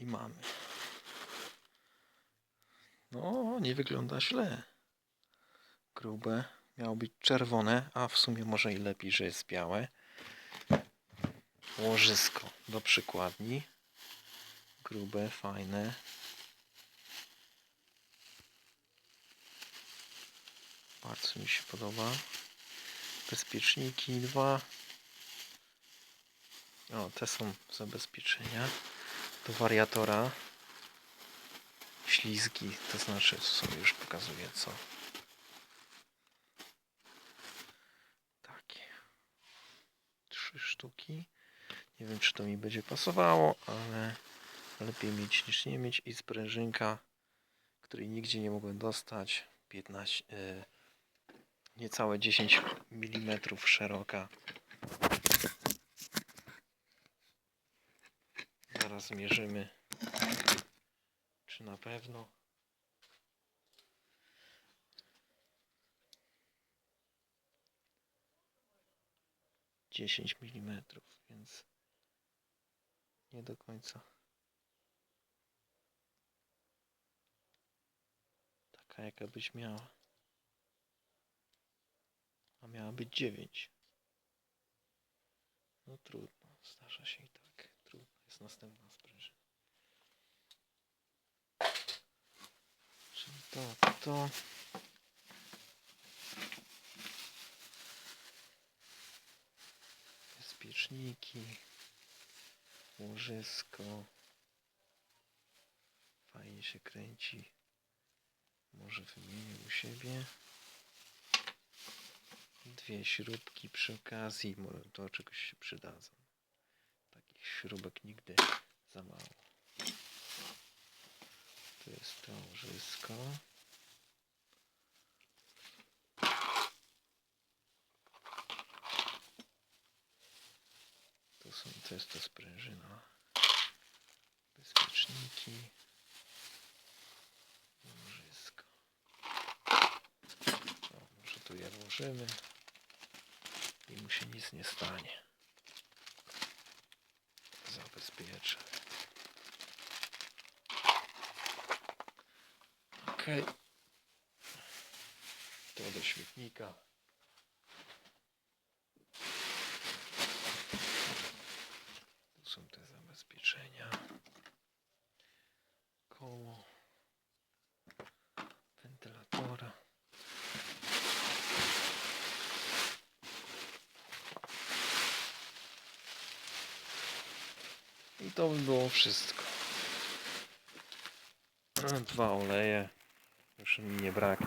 I mamy. No, nie wygląda źle. Grube. Miało być czerwone, a w sumie może i lepiej, że jest białe. Łożysko do przykładni. Grube, fajne. Bardzo mi się podoba. Bezpieczniki dwa. O, te są zabezpieczenia. Do wariatora. Ślizgi, to znaczy, to sobie już pokazuję co. Takie. Trzy sztuki. Nie wiem, czy to mi będzie pasowało, ale lepiej mieć niż nie mieć. I sprężynka, której nigdzie nie mogłem dostać. 15, e, niecałe 10 mm szeroka. Zaraz zmierzymy, czy na pewno. Dziesięć milimetrów, więc nie do końca. Taka jaka byś miała. A miała być dziewięć. No trudno, zdarza się i tak. Trudno, jest następna sprężyna. Czyli to, to. Bezpieczniki. Łożysko. Fajnie się kręci. Może wymienię u siebie. Dwie śrubki przy okazji, może do czegoś się przydadzą. Śrubek nigdy za mało. Tu jest to łożysko. To, są, to to sprężyna. Bezpieczniki. Łożysko. O, może tu je włożymy i mu się nic nie stanie. Ok. To do śmietnika. Tu są te zabezpieczenia. Koło wentylatora. I to by było wszystko. Dwa oleje. Już mi nie braknie.